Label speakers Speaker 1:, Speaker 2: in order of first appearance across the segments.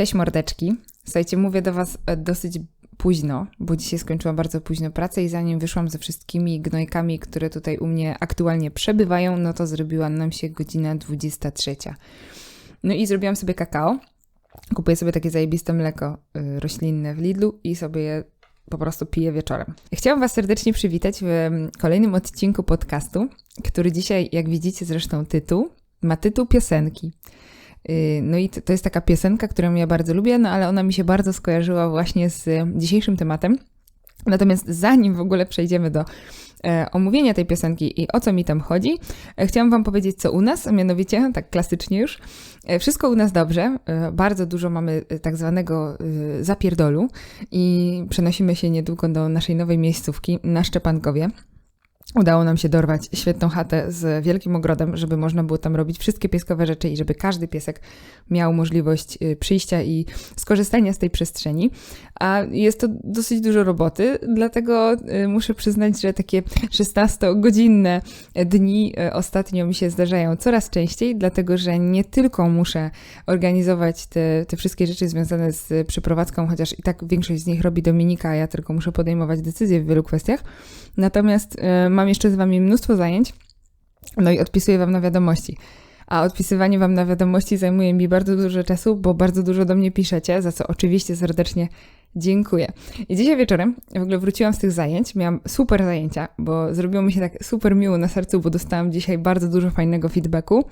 Speaker 1: Cześć mordeczki. Słuchajcie, mówię do Was e, dosyć późno, bo dzisiaj skończyłam bardzo późno pracę i zanim wyszłam ze wszystkimi gnojkami, które tutaj u mnie aktualnie przebywają, no to zrobiła nam się godzina 23. No i zrobiłam sobie kakao. Kupuję sobie takie zajebiste mleko y, roślinne w Lidlu i sobie je po prostu piję wieczorem. Chciałam Was serdecznie przywitać w mm, kolejnym odcinku podcastu, który dzisiaj, jak widzicie zresztą tytuł, ma tytuł piosenki. Y, No i to jest taka piosenka, którą ja bardzo lubię, no ale ona mi się bardzo skojarzyła właśnie z dzisiejszym tematem. Natomiast zanim w ogóle przejdziemy do e, omówienia tej piosenki i o co mi tam chodzi, e, chciałam Wam powiedzieć, co u nas, a mianowicie, tak klasycznie już, e, wszystko u nas dobrze, bardzo dużo mamy tak zwanego zapierdolu i przenosimy się niedługo do naszej nowej miejscówki na Szczepankowie. Udało nam się dorwać świetną chatę z wielkim ogrodem, żeby można było tam robić wszystkie pieskowe rzeczy i żeby każdy piesek miał możliwość y, przyjścia i skorzystania z tej przestrzeni. A jest to dosyć dużo roboty, dlatego y, muszę przyznać, że takie 16-godzinne dni y, ostatnio mi się zdarzają coraz częściej, dlatego że nie tylko muszę organizować te, te wszystkie rzeczy związane z przeprowadzką, chociaż i tak większość z nich robi Dominika, a ja tylko muszę podejmować decyzje w wielu kwestiach. Natomiast mam jeszcze z Wami mnóstwo zajęć, no i odpisuję Wam na wiadomości. A odpisywanie Wam na wiadomości zajmuje mi bardzo dużo czasu, bo bardzo dużo do mnie piszecie, za co oczywiście serdecznie dziękuję. I dzisiaj wieczorem w ogóle wróciłam z tych zajęć, miałam super zajęcia, bo zrobiło mi się tak super miło na sercu, bo dostałam dzisiaj bardzo dużo fajnego feedbacku.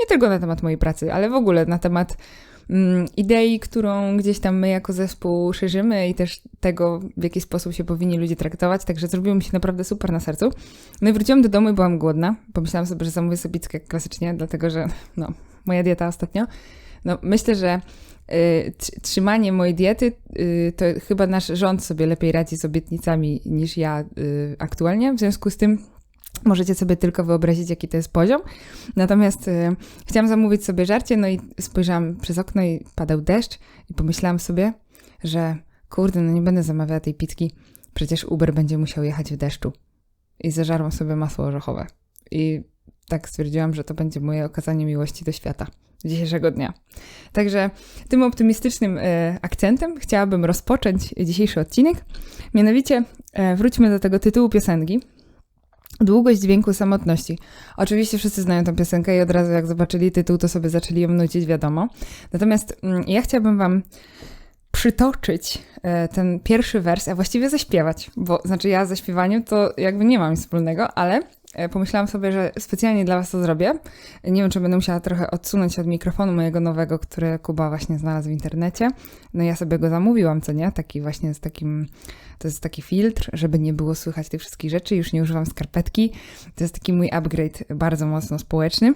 Speaker 1: Nie tylko na temat mojej pracy, ale w ogóle na temat mm, idei, którą gdzieś tam my jako zespół szerzymy i też tego, w jaki sposób się powinni ludzie traktować, także zrobiło mi się naprawdę super na sercu. No i wróciłam do domu i byłam głodna. Pomyślałam sobie, że zamówię sobie pizzkę klasycznie, dlatego że no, moja dieta ostatnio. No, myślę, że trzymanie mojej diety y, to chyba nasz rząd sobie lepiej radzi z obietnicami niż ja y, aktualnie. W związku z tym możecie sobie tylko wyobrazić, jaki to jest poziom. Natomiast y, chciałam zamówić sobie żarcie, no i spojrzałam przez okno i padał deszcz i pomyślałam sobie, że kurde, no nie będę zamawiała tej pitki, przecież Uber będzie musiał jechać w deszczu. I zażarłam sobie masło orzechowe. I tak stwierdziłam, że to będzie moje okazanie miłości do świata dzisiejszego dnia. Także tym optymistycznym e, akcentem chciałabym rozpocząć dzisiejszy odcinek. Mianowicie e, wróćmy do tego tytułu piosenki. Długość dźwięku samotności. Oczywiście wszyscy znają tę piosenkę i od razu jak zobaczyli tytuł, to sobie zaczęli ją nucić, wiadomo. Natomiast mm, ja chciałabym wam przytoczyć e, ten pierwszy wers, a właściwie zaśpiewać, bo znaczy ja ze śpiewaniem to jakby nie mam nic wspólnego, ale pomyślałam sobie, że specjalnie dla was to zrobię. Nie wiem, czy będę musiała trochę odsunąć od mikrofonu mojego nowego, który Kuba właśnie znalazł w internecie. No ja sobie go zamówiłam, co nie? Taki właśnie z takim, to jest taki filtr, żeby nie było słychać tych wszystkich rzeczy. Już nie używam skarpetki. To jest taki mój upgrade bardzo mocno społeczny.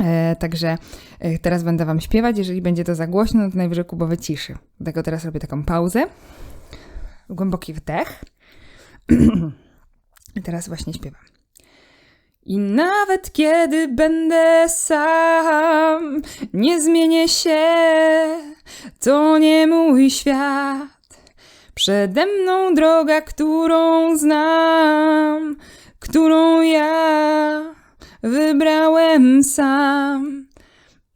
Speaker 1: E, także e, teraz będę Wam śpiewać. Jeżeli będzie to za głośno, to najwyżej Kuba wyciszy. Dlatego teraz robię taką pauzę. Głęboki wdech. I teraz właśnie śpiewam. I nawet kiedy będę sam, nie zmienię się, to nie mój świat. Przede mną droga, którą znam, którą ja wybrałem sam.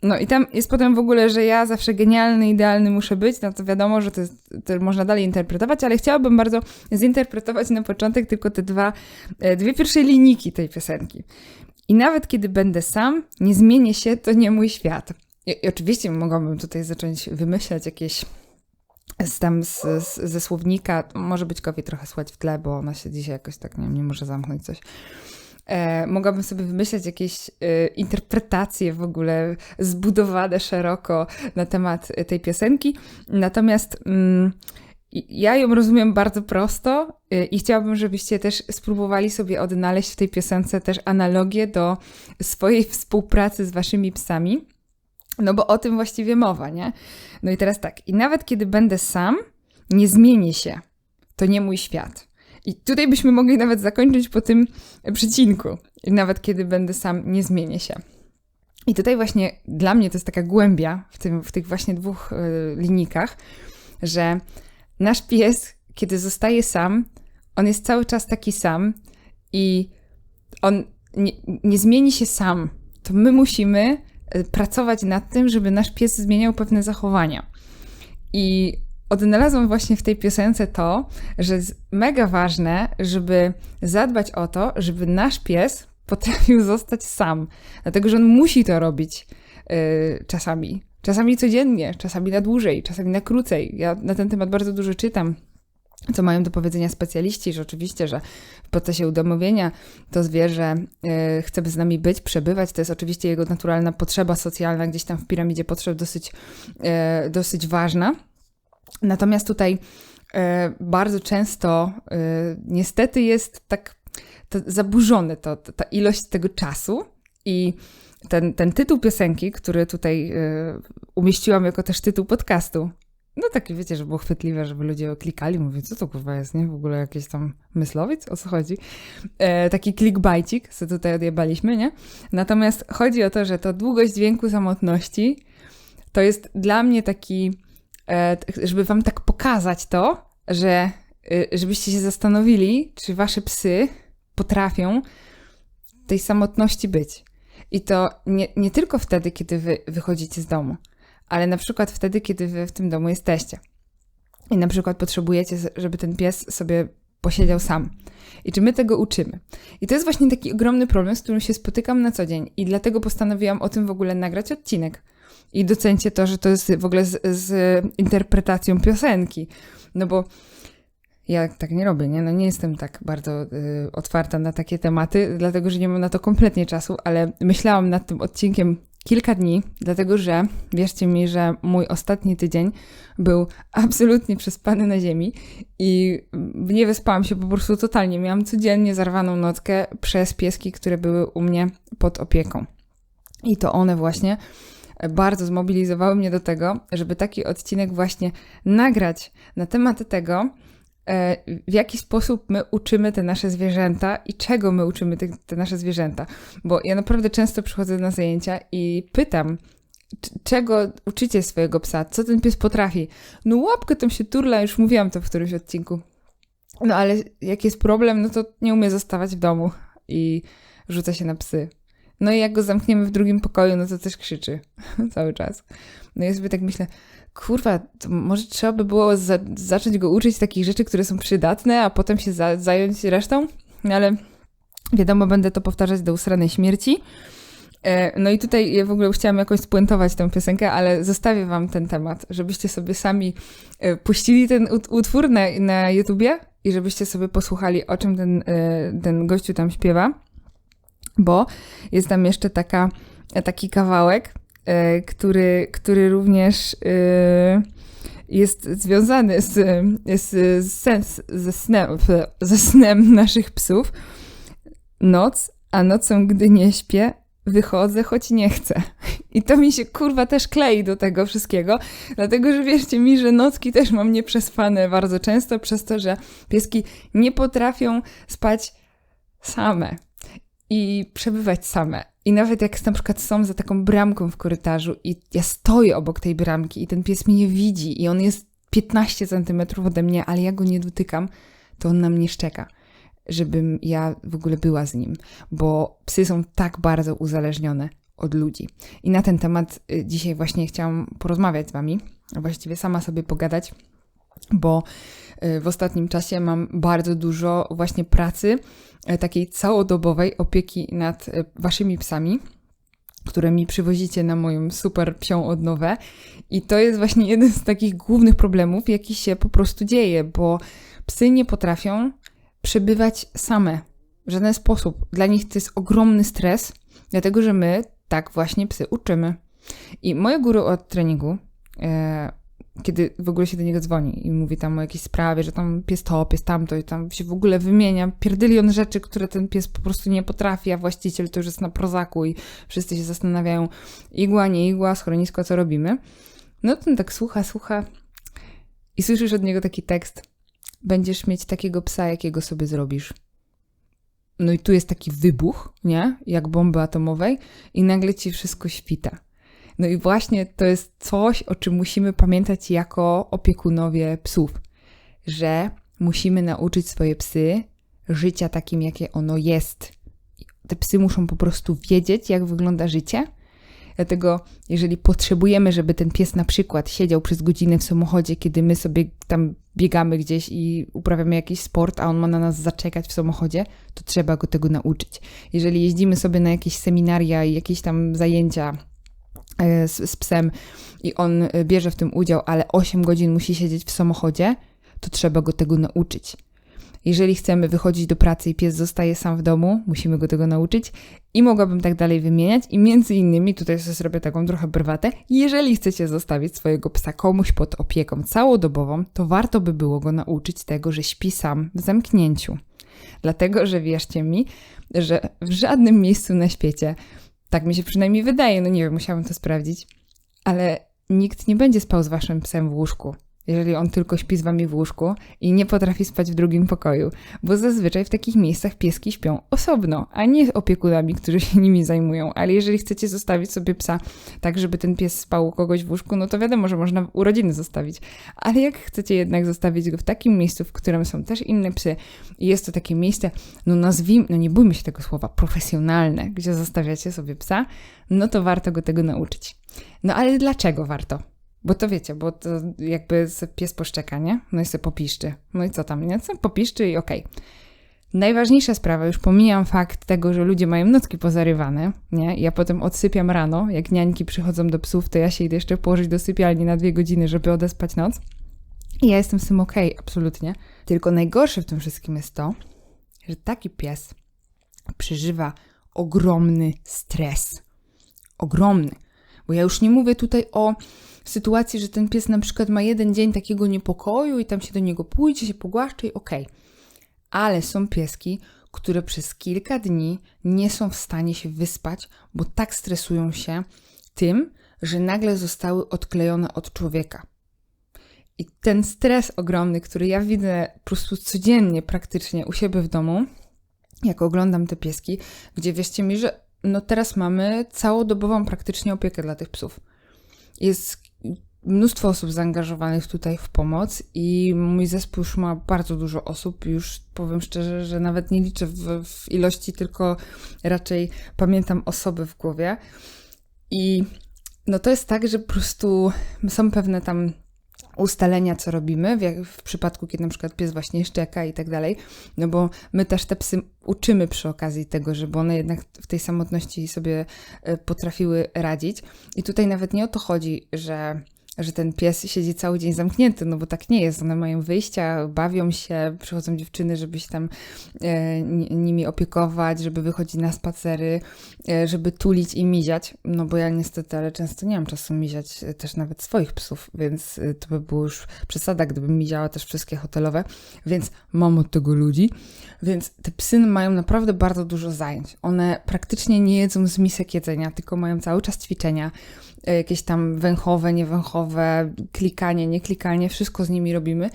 Speaker 1: No i tam jest potem w ogóle, że ja zawsze genialny, idealny muszę być, no to wiadomo, że to, jest, to można dalej interpretować, ale chciałabym bardzo zinterpretować na początek tylko te dwa, e, dwie pierwsze linijki tej piosenki. I nawet kiedy będę sam, nie zmienię się, to nie mój świat. I, i oczywiście mogłabym tutaj zacząć wymyślać jakieś z tam z, z, ze słownika, może być kowie trochę słychać w tle, bo ona się dzisiaj jakoś tak, nie nie może zamknąć coś e, mogłabym sobie wymyśleć jakieś e, interpretacje w ogóle zbudowane szeroko na temat e, tej piosenki. Natomiast mm, ja ją rozumiem bardzo prosto e, i chciałabym, żebyście też spróbowali sobie odnaleźć w tej piosence też analogię do swojej współpracy z waszymi psami. No bo o tym właściwie mowa, nie? No i teraz tak, i nawet kiedy będę sam, nie zmienię się. To nie mój świat. I tutaj byśmy mogli nawet zakończyć po tym przecinku. I nawet kiedy będę sam, nie zmienię się. I tutaj właśnie dla mnie to jest taka głębia w, tym, w tych właśnie dwóch y, linijkach, że nasz pies, kiedy zostaje sam, on jest cały czas taki sam i on nie, nie zmieni się sam. To my musimy y, pracować nad tym, żeby nasz pies zmieniał pewne zachowania. I odnalazłam właśnie w tej piosence to, że jest mega ważne, żeby zadbać o to, żeby nasz pies potrafił zostać sam. Dlatego, że on musi to robić yy, czasami. Czasami codziennie, czasami na dłużej, czasami na krócej. Ja na ten temat bardzo dużo czytam co mają do powiedzenia specjaliści, że oczywiście, że w procesie udomowienia to zwierzę y, chce z nami być, przebywać, to jest oczywiście jego naturalna potrzeba socjalna, gdzieś tam w piramidzie potrzeb dosyć, y, dosyć ważna. Natomiast tutaj y, bardzo często niestety jest tak to zaburzone to, ta ilość tego czasu i ten, ten tytuł piosenki, który tutaj umieściłam jako też tytuł podcastu, no takie wiecie, że było chwytliwe, żeby ludzie klikali, mówię, co to kurwa jest, nie? W ogóle jakiś tam myslowiec, o co chodzi? E, taki clickbaitik, co tutaj odjebaliśmy, nie? Natomiast chodzi o to, że to długość dźwięku samotności to jest dla mnie taki, e, żeby wam tak pokazać to, że e, żebyście się zastanowili, czy wasze psy potrafią w tej samotności być. I to nie, nie tylko wtedy, kiedy wy wychodzicie z domu, ale na przykład wtedy, kiedy wy w tym domu jesteście. I na przykład potrzebujecie, żeby ten pies sobie posiedział sam. I czy my tego uczymy? I to jest właśnie taki ogromny problem, z którym się spotykam na co dzień. I dlatego postanowiłam o tym w ogóle nagrać odcinek. I docencie to, że to jest w ogóle z, z interpretacją piosenki. No bo ja tak nie robię, nie? No nie jestem tak bardzo y, otwarta na takie tematy, dlatego że nie mam na to kompletnie czasu, ale myślałam nad tym odcinkiem kilka dni, dlatego że wierzcie mi, że mój ostatni tydzień był absolutnie przespany na ziemi i nie wyspałam się po prostu totalnie. Miałam codziennie zarwaną nockę przez pieski, które były u mnie pod opieką. I to one właśnie bardzo zmobilizowały mnie do tego, żeby taki odcinek właśnie nagrać na temat tego, E, w jaki sposób my uczymy te nasze zwierzęta i czego my uczymy te, te nasze zwierzęta. Bo ja naprawdę często przychodzę na zajęcia i pytam, czego uczycie swojego psa, co ten pies potrafi. No łapkę tam się turla, już mówiłam to w którymś odcinku. No ale jak jest problem, no to nie umie zostawać w domu i rzuca się na psy. No i jak go zamkniemy w drugim pokoju, no to też krzyczy cały czas. No ja sobie tak myślę, kurwa, to może trzeba by było za zacząć go uczyć takich rzeczy, które są przydatne, a potem się za zająć resztą, no ale wiadomo, będę to powtarzać do usranej śmierci. E, no i tutaj ja w ogóle chciałam jakoś spuentować tę piosenkę, ale zostawię wam ten temat, żebyście sobie sami e, puścili ten utwór na, na YouTubie i żebyście sobie posłuchali, o czym ten, e, ten gościu tam śpiewa, bo jest tam jeszcze taka, taki kawałek, E, który, który również e, jest związany z, z, z, ze, snem, ze snem naszych psów. Noc, a nocą, gdy nie śpię, wychodzę, choć nie chcę. I to mi się kurwa też klei do tego wszystkiego, dlatego że wierzcie mi, że nocki też mam nieprzespane bardzo często przez to, że pieski nie potrafią spać same i przebywać same. I nawet jak na przykład są za taką bramką w korytarzu i ja stoję obok tej bramki i ten pies mnie widzi i on jest 15 centymetrów ode mnie, ale ja go nie dotykam, to on na mnie szczeka, żebym ja w ogóle była z nim, bo psy są tak bardzo uzależnione od ludzi. I na ten temat y, dzisiaj właśnie chciałam porozmawiać z Wami, a właściwie sama sobie pogadać, bo w ostatnim czasie mam bardzo dużo właśnie pracy E, takiej całodobowej opieki nad e, waszymi psami, które mi przywozicie na moją super psią odnowę. I to jest właśnie jeden z takich głównych problemów, jaki się po prostu dzieje, bo psy nie potrafią przebywać same w żaden sposób. Dla nich to jest ogromny stres, dlatego że my tak właśnie psy uczymy. I moje guru od treningu, e, kiedy w ogóle się do niego dzwoni i mówi tam o jakiejś sprawie, że tam pies to, pies tamto i tam się w ogóle wymienia pierdylion rzeczy, które ten pies po prostu nie potrafi, a właściciel to już jest na prozaku i wszyscy się zastanawiają igła, nie igła, schronisko, co robimy. No ten tak słucha, słucha i słyszysz od niego taki tekst. Będziesz mieć takiego psa, jakiego sobie zrobisz. No i tu jest taki wybuch, nie? Jak bomby atomowej i nagle ci wszystko świta. No i właśnie to jest coś, o czym musimy pamiętać jako opiekunowie psów, że musimy nauczyć swoje psy życia takim, jakie ono jest. Te psy muszą po prostu wiedzieć, jak wygląda życie, Dlatego, jeżeli potrzebujemy, żeby ten pies na przykład siedział przez godzinę w samochodzie, kiedy my sobie tam biegamy gdzieś i uprawiamy jakiś sport, a on ma na nas zaczekać w samochodzie, to trzeba go tego nauczyć. Jeżeli jeździmy sobie na jakieś seminaria i jakieś tam zajęcia z, z psem i on e, bierze w tym udział, ale 8 godzin musi siedzieć w samochodzie, to trzeba go tego nauczyć. Jeżeli chcemy wychodzić do pracy i pies zostaje sam w domu, musimy go tego nauczyć i mogłabym tak dalej wymieniać. I między innymi, tutaj sobie zrobię taką trochę brwatę, jeżeli chcecie zostawić swojego psa komuś pod opieką całodobową, to warto by było go nauczyć tego, że śpi sam w zamknięciu. Dlatego, że wierzcie mi, że w żadnym miejscu na świecie, tak mi się przynajmniej wydaje, no nie wiem, musiałam to sprawdzić, ale nikt nie będzie spał z waszym psem w łóżku jeżeli on tylko śpi z wami w łóżku i nie potrafi spać w drugim pokoju, bo zazwyczaj w takich miejscach pieski śpią osobno, a nie opiekunami, którzy się nimi zajmują. Ale jeżeli chcecie zostawić sobie psa tak, żeby ten pies spał u kogoś w łóżku, no to wiadomo, że można urodziny zostawić. Ale jak chcecie jednak zostawić go w takim miejscu, w którym są też inne psy i jest to takie miejsce, no nazwijmy, no nie bójmy się tego słowa, profesjonalne, gdzie zostawiacie sobie psa, no to warto go tego nauczyć. No ale dlaczego warto? Bo to wiecie, bo to jakby pies poszczeka, nie? No i sobie popiszczy. No i co tam, nie? Co popiszczy i okej. Okay. Najważniejsza sprawa, już pomijam fakt tego, że ludzie mają nocki pozarywane, nie? Ja potem odsypiam rano, jak niańki przychodzą do psów, to ja się idę jeszcze położyć do sypialni na dwie godziny, żeby odespać noc. I ja jestem z tym okej, okay, absolutnie. Tylko najgorsze w tym wszystkim jest to, że taki pies przeżywa ogromny stres. Ogromny. Bo ja już nie mówię tutaj o sytuacji, że ten pies na przykład ma jeden dzień takiego niepokoju i tam się do niego pójdzie, się pogłaszcze i okej. Okay. Ale są pieski, które przez kilka dni nie są w stanie się wyspać, bo tak stresują się tym, że nagle zostały odklejone od człowieka. I ten stres ogromny, który ja widzę po prostu codziennie praktycznie u siebie w domu, jak oglądam te pieski, gdzie wierzcie mi, że no teraz mamy całodobową praktycznie opiekę dla tych psów. Jest mnóstwo osób zaangażowanych tutaj w pomoc i mój zespół już ma bardzo dużo osób. Już powiem szczerze, że nawet nie liczę w, w ilości, tylko raczej pamiętam osoby w głowie. I no to jest tak, że po prostu są pewne tam ustalenia, co robimy, w, w, przypadku, kiedy na przykład pies właśnie szczeka i tak dalej, no bo my też te psy uczymy przy okazji tego, żeby one jednak w tej samotności sobie e, potrafiły radzić. I tutaj nawet nie o to chodzi, że że ten pies siedzi cały dzień zamknięty, no bo tak nie jest. One mają wyjścia, bawią się, przychodzą dziewczyny, żeby się tam e, nimi opiekować, żeby wychodzić na spacery, e, żeby tulić i miziać. No bo ja niestety, ale często nie mam czasu miziać e, też nawet swoich psów, więc e, to by było już przesada, gdybym miziała też wszystkie hotelowe, więc mam od tego ludzi. Więc te psy mają naprawdę bardzo dużo zajęć. One praktycznie nie jedzą z misek jedzenia, tylko mają cały czas ćwiczenia E, jakieś tam węchowe, niewęchowe, klikanie, nie klikanie, wszystko z nimi robimy,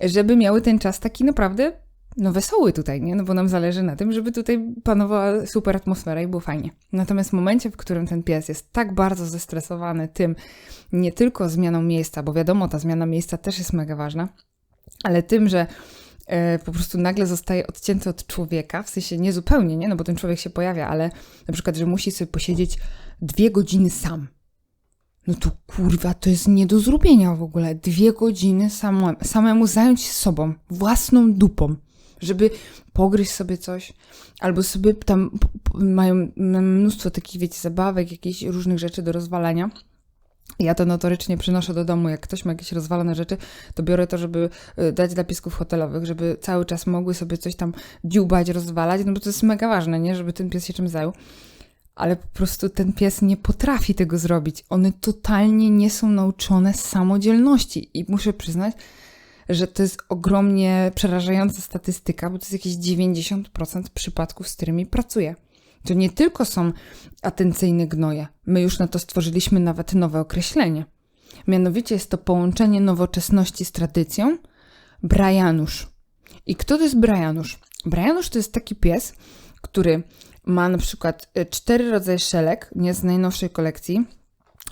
Speaker 1: żeby miały ten czas taki naprawdę no wesoły tutaj, nie? No bo nam zależy na tym, żeby tutaj panowała super atmosfera i było fajnie. Natomiast w momencie, w którym ten pies jest tak bardzo zestresowany tym, nie tylko zmianą miejsca, bo wiadomo, ta zmiana miejsca też jest mega ważna, ale tym, że e, po prostu nagle zostaje odcięty od człowieka, w sensie nie zupełnie, nie? No bo ten człowiek się pojawia, ale na przykład, że musi sobie posiedzieć dwie godziny sam no to kurwa, to jest nie do zrobienia w ogóle. Dwie godziny samo, samemu zająć się sobą, własną dupą, żeby pogryźć sobie coś, albo sobie tam mają mnóstwo takich, wiecie, zabawek, jakichś różnych rzeczy do rozwalania. Ja to notorycznie przynoszę do domu, jak ktoś ma jakieś rozwalone rzeczy, to biorę to, żeby y, dać dla piesków hotelowych, żeby cały czas mogły sobie coś tam dziubać, rozwalać, no bo to jest mega ważne, nie? Żeby ten pies się czym zajął ale po prostu ten pies nie potrafi tego zrobić. One totalnie nie są nauczone samodzielności i muszę przyznać, że to jest ogromnie przerażająca statystyka, bo to jest jakieś 90% przypadków, z którymi pracuję. To nie tylko są atencyjne gnoje. My już na to stworzyliśmy nawet nowe określenie. Mianowicie jest to połączenie nowoczesności z tradycją. Brajanusz. I kto to jest Brajanusz? Brajanusz to jest taki pies, który ma na przykład y, cztery rodzaje szelek, nie z najnowszej kolekcji.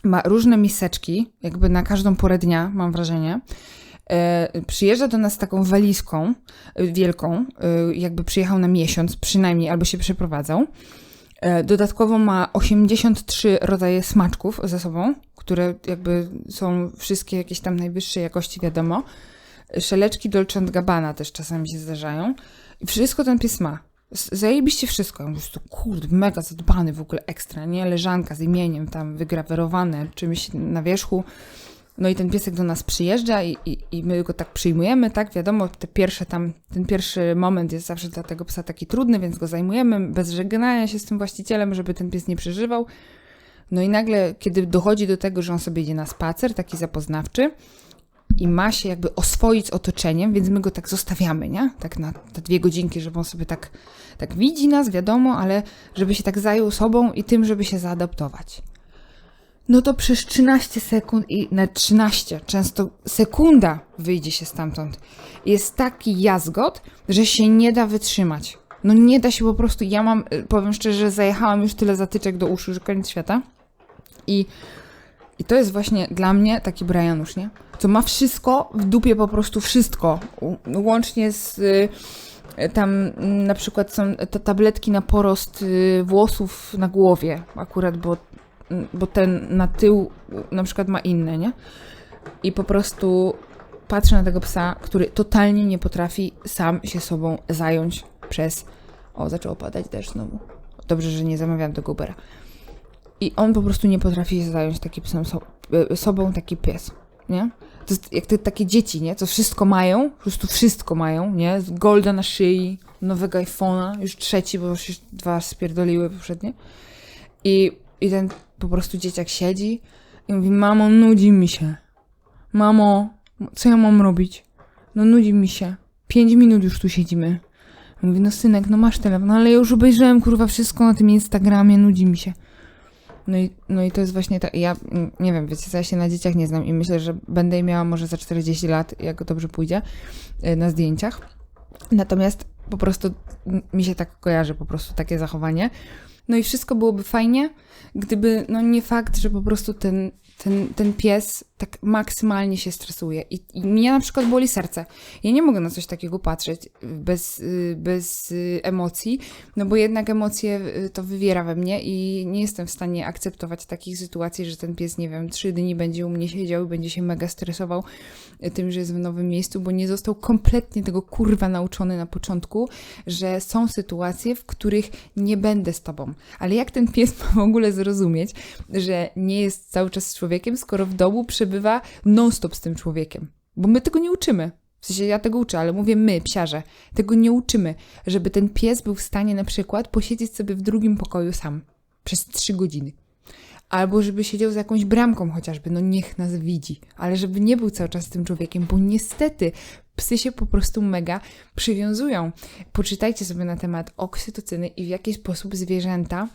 Speaker 1: Ma różne miseczki, jakby na każdą porę dnia, mam wrażenie. E, przyjeżdża do nas taką walizką y, wielką, y, jakby przyjechał na miesiąc przynajmniej, albo się przeprowadzał. E, dodatkowo ma 83 rodzaje smaczków ze sobą, które jakby są wszystkie jakieś tam najwyższej jakości, wiadomo. Szeleczki Dolce Gabbana też czasami się zdarzają. I wszystko ten pies ma. Zajebiście wszystko. Ja mówię, to kurde, mega zadbany w ogóle ekstra, nie? Leżanka z imieniem tam wygrawerowane czymś na wierzchu. No i ten piesek do nas przyjeżdża i, i, i, my go tak przyjmujemy, tak? Wiadomo, te pierwsze tam, ten pierwszy moment jest zawsze dla tego psa taki trudny, więc go zajmujemy bez żegnania się z tym właścicielem, żeby ten pies nie przeżywał. No i nagle, kiedy dochodzi do tego, że on sobie idzie na spacer, taki zapoznawczy i ma się jakby oswoić z otoczeniem, więc my go tak zostawiamy, nie? Tak na te dwie godzinki, żeby on sobie tak, tak widzi nas, wiadomo, ale żeby się tak zajął sobą i tym, żeby się zaadaptować no to przez 13 sekund i na 13, często sekunda wyjdzie się stamtąd. Jest taki jazgot, że się nie da wytrzymać. No nie da się po prostu, ja mam, powiem szczerze, zajechałam już tyle zatyczek do uszu, że koniec świata. I, i to jest właśnie dla mnie taki Brianusz, nie? Co ma wszystko w dupie, po prostu wszystko. Łącznie z... Y, tam na przykład są te tabletki na porost y, włosów na głowie, akurat, bo bo ten na tył na przykład ma inne, nie? I po prostu patrzę na tego psa, który totalnie nie potrafi sam się sobą zająć przez. O, zaczęło padać deszcz znowu. Dobrze, że nie zamawiam tego Ubera. I on po prostu nie potrafi się zająć takim psem, so, e, sobą, taki pies, nie? To jest jak te takie dzieci, nie? Co wszystko mają, po prostu wszystko mają, nie? Golda na szyi, nowego iPhone'a, już trzeci, bo już dwa spierdoliły poprzednie. I, I ten po prostu dzieciak siedzi i mówi, mamo, nudzi mi się. Mamo, co ja mam robić? No nudzi mi się. Pięć minut już tu siedzimy. Mówi, no synek, no masz telefon, ale ja już obejrzałem kurwa wszystko na tym Instagramie, nudzi mi się. No i, no i to jest właśnie to. Ja nie wiem, wiecie, ja się na dzieciach nie znam i myślę, że będę je miała może za 40 lat, jak dobrze pójdzie, y, na zdjęciach. Natomiast po prostu mi się tak kojarzy, po prostu takie zachowanie. No i wszystko byłoby fajnie, gdyby, no nie fakt, że po prostu ten, ten, ten pies tak maksymalnie się stresuje. I, I mnie na przykład boli serce. Ja nie mogę na coś takiego patrzeć bez, y, bez y, emocji, no bo jednak emocje y, to wywiera we mnie i nie jestem w stanie akceptować takich sytuacji, że ten pies, nie wiem, trzy dni będzie u mnie siedział i będzie się mega stresował tym, że jest w nowym miejscu, bo nie został kompletnie tego kurwa nauczony na początku, że są sytuacje, w których nie będę z tobą. Ale jak ten pies ma w ogóle zrozumieć, że nie jest cały czas człowiekiem, skoro w domu przebywa przebywa non-stop z tym człowiekiem. Bo my tego nie uczymy. W sensie ja tego uczę, ale mówię my, psiarze, tego nie uczymy, żeby ten pies był w stanie na przykład posiedzieć sobie w drugim pokoju sam przez trzy godziny. Albo żeby siedział za jakąś bramką chociażby, no niech nas widzi, ale żeby nie był cały czas tym człowiekiem, bo niestety psy się po prostu mega przywiązują. Poczytajcie sobie na temat oksytocyny i w jaki sposób zwierzęta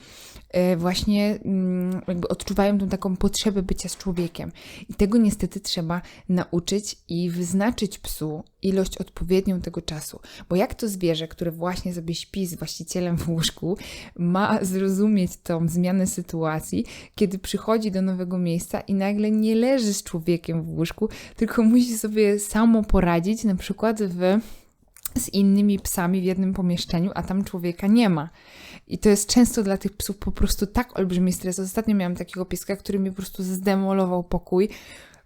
Speaker 1: właśnie mm, jakby odczuwają tą taką potrzebę bycia z człowiekiem. I tego niestety trzeba nauczyć i wyznaczyć psu ilość odpowiednią tego czasu. Bo jak to zwierzę, które właśnie sobie śpi z właścicielem w łóżku, ma zrozumieć tą zmianę sytuacji, kiedy przychodzi do nowego miejsca i nagle nie leży z człowiekiem w łóżku, tylko musi sobie samo poradzić, na przykład w z innymi psami w jednym pomieszczeniu, a tam człowieka nie ma. I to jest często dla tych psów po prostu tak olbrzymi stres. Ostatnio miałam takiego pieska, który mi po prostu zdemolował pokój.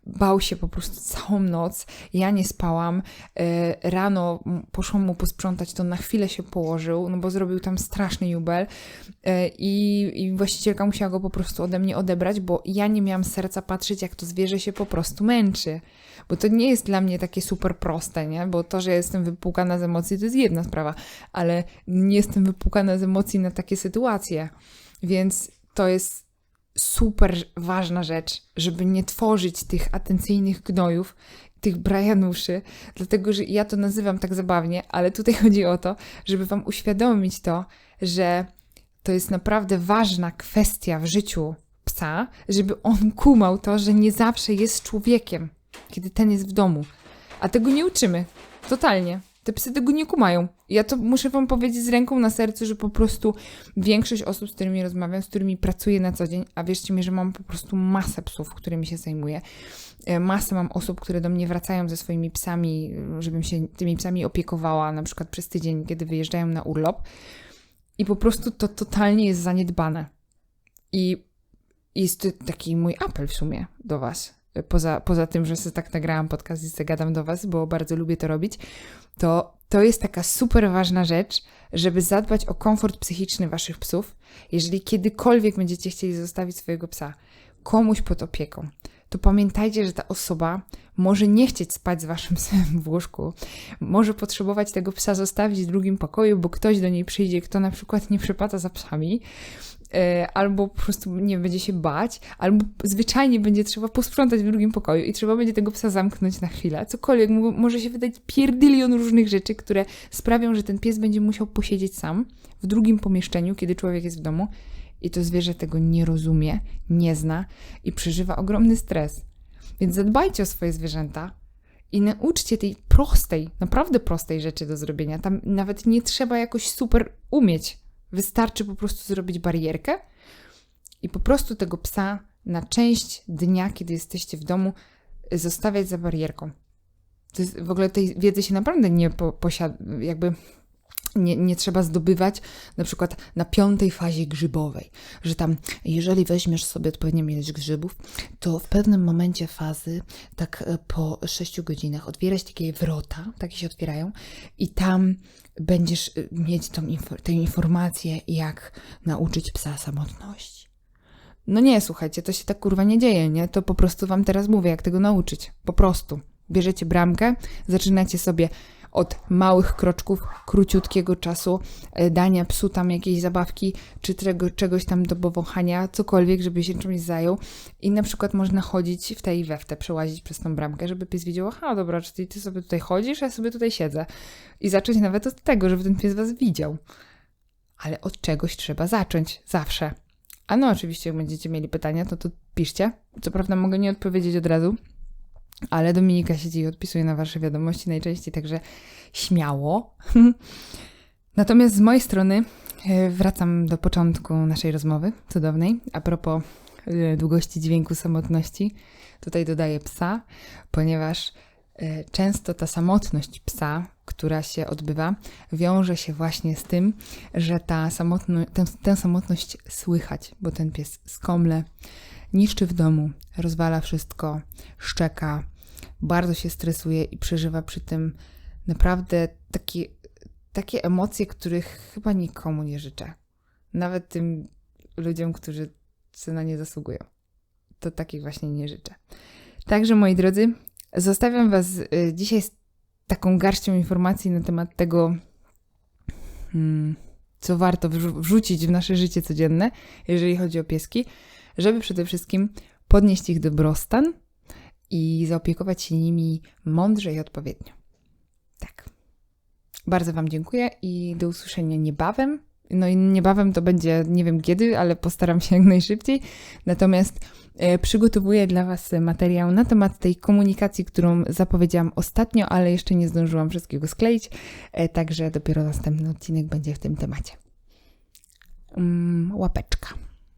Speaker 1: Bał się po prostu całą noc. Ja nie spałam. E, rano poszłam mu posprzątać, to na chwilę się położył, no bo zrobił tam straszny jubel. E, I, I właścicielka musiała go po prostu ode mnie odebrać, bo ja nie miałam serca patrzeć, jak to zwierzę się po prostu męczy. Bo to nie jest dla mnie takie super proste, nie? Bo to, że jestem wypłukana z emocji, to jest jedna sprawa, ale nie jestem wypłukana z emocji na takie sytuacje. Więc to jest super ważna rzecz, żeby nie tworzyć tych atencyjnych gnojów, tych Brianuszy, dlatego że ja to nazywam tak zabawnie, ale tutaj chodzi o to, żeby Wam uświadomić to, że to jest naprawdę ważna kwestia w życiu psa, żeby on kumał to, że nie zawsze jest człowiekiem kiedy ten jest w domu. A tego nie uczymy. Totalnie. Te psy tego nie kumają. Ja to muszę wam powiedzieć z ręką na sercu, że po prostu większość osób, z którymi rozmawiam, z którymi pracuję na co dzień, a wierzcie mi, że mam po prostu masę psów, którymi się zajmuję. E, masę mam osób, które do mnie wracają ze swoimi psami, żebym się tymi psami opiekowała, na przykład przez tydzień, kiedy wyjeżdżają na urlop. I po prostu to totalnie jest zaniedbane. I jest taki mój apel w sumie do Was. Poza, poza tym, że sobie tak nagrałam podcast i sobie gadam do Was, bo bardzo lubię to robić, to to jest taka super ważna rzecz, żeby zadbać o komfort psychiczny Waszych psów, jeżeli kiedykolwiek będziecie chcieli zostawić swojego psa komuś pod opieką to pamiętajcie, że ta osoba może nie chcieć spać z waszym psem w łóżku, może potrzebować tego psa zostawić w drugim pokoju, bo ktoś do niej przyjdzie, kto na przykład nie przepada za psami, albo po prostu nie będzie się bać, albo zwyczajnie będzie trzeba posprzątać w drugim pokoju i trzeba będzie tego psa zamknąć na chwilę. Cokolwiek może się wydać pierdylion różnych rzeczy, które sprawią, że ten pies będzie musiał posiedzieć sam w drugim pomieszczeniu, kiedy człowiek jest w domu i to zwierzę tego nie rozumie, nie zna i przeżywa ogromny stres. Więc zadbajcie o swoje zwierzęta i nauczcie tej prostej, naprawdę prostej rzeczy do zrobienia. Tam nawet nie trzeba jakoś super umieć. Wystarczy po prostu zrobić barierkę i po prostu tego psa na część dnia, kiedy jesteście w domu, zostawiać za barierką. Jest, w ogóle tej wiedzy się naprawdę nie po, posiada, jakby nie, nie trzeba zdobywać na przykład na piątej fazie grzybowej, że tam jeżeli weźmiesz sobie odpowiednią ilość grzybów, to w pewnym momencie fazy, tak e, po 6 godzinach, otwierać takie wrota, takie się otwierają i tam będziesz e, mieć tą, tę informację, jak nauczyć psa samotności. No nie, słuchajcie, to się tak kurwa nie dzieje, nie? To po prostu wam teraz mówię, jak tego nauczyć. Po prostu. Bierzecie bramkę, zaczynacie sobie od małych kroczków, króciutkiego czasu, e, dania psu tam jakiejś zabawki, czy tego, czegoś tam do powąchania, cokolwiek, żeby się czymś zajął. I na przykład można chodzić w tej i we w te, przełazić przez tą bramkę, żeby pies wiedział, aha, dobra, czyli ty sobie tutaj chodzisz, ja sobie tutaj siedzę. I zacząć nawet od tego, żeby ten pies was widział. Ale od czegoś trzeba zacząć, zawsze. A no, oczywiście, jak będziecie mieli pytania, to tu piszcie. Co prawda mogę nie odpowiedzieć od razu, ale Dominika siedzi i odpisuje na Wasze wiadomości najczęściej, także śmiało. Natomiast z mojej strony e, wracam do początku naszej rozmowy cudownej. A propos e, długości dźwięku samotności, tutaj dodaję psa, ponieważ e, często ta samotność psa, która się odbywa, wiąże się właśnie z tym, że ta tę, tę samotność słychać, bo ten pies skomle, niszczy w domu, rozwala wszystko, szczeka, bardzo się stresuje i przeżywa przy tym naprawdę takie, takie emocje, których chyba nikomu nie życzę. Nawet tym ludziom, którzy na nie zasługują. To takich właśnie nie życzę. Także moi drodzy, zostawiam Was y, dzisiaj z taką garścią informacji na temat tego, hmm, co warto wrzucić w nasze życie codzienne, jeżeli chodzi o pieski, żeby przede wszystkim podnieść ich dobrostan i zaopiekować się nimi mądrze i odpowiednio. Tak. Bardzo Wam dziękuję i do usłyszenia niebawem. No i niebawem to będzie, nie wiem kiedy, ale postaram się jak najszybciej. Natomiast e, przygotowuję dla Was materiał na temat tej komunikacji, którą zapowiedziałam ostatnio, ale jeszcze nie zdążyłam wszystkiego skleić. E, także dopiero następny odcinek będzie w tym temacie. Mm, łapeczka.